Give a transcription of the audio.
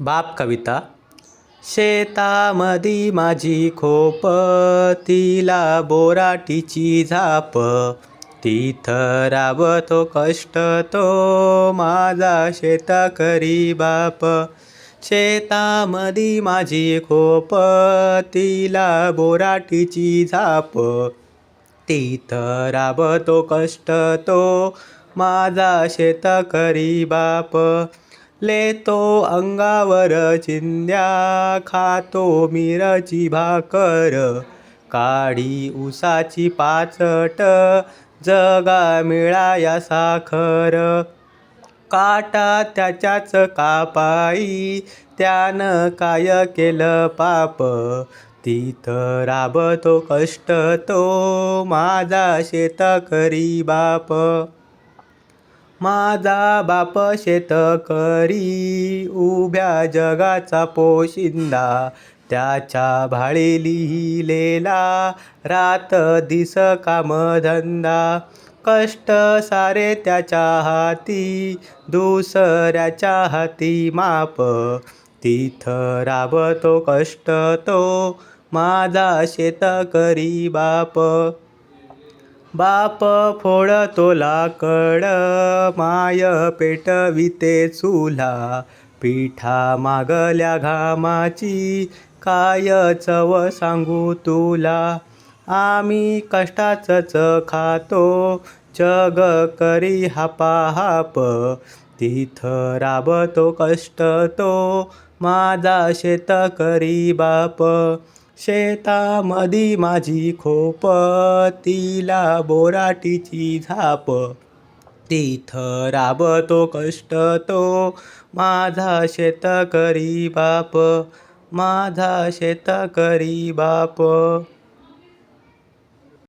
बाप कविता. शेतामधी माझी खोप तिला बोराटीची झाप. तिथं राबतो कष्ट तो माझा शेतकरी बाप. शेतामधी माझी खोप तिला बोराटीची झाप. तिथं राबतो कष्ट तो माझा शेतकरी बाप. लेतो अंगावर चिंध्या खातो मिरची भाकर. काढी उसाची पाचट जगा मिळाया साखर. काटा त्याच्याच कापाई त्यानं काय केलं पाप? तिथं राबतो कष्ट तो माझा शेतकरी बाप. माझा बाप शेतकरी उभ्या जगाचा पोशिंदा. त्याच्या भाळी लिहिलेला रात दिस कामधंदा कष्ट सारे त्याच्या हाती दुसऱ्याच्या हाती माप. तिथं राबतो कष्ट तो माझा शेतकरी बाप. बाप फोडतो लाकड माय पेटविते चुला. पिठा मागल्या घामाची काय चव सांगू तुला? आम्ही कष्टाचंच खातो जग करी हापाहाप. तिथं राबतो कष्ट तो माझा शेतकरी बाप. शेतामधी माझी खोप तिला बोराटीची झाप. तिथं राबतो कष्ट तो माझा शेतकरी बाप. माझा शेतकरी बाप.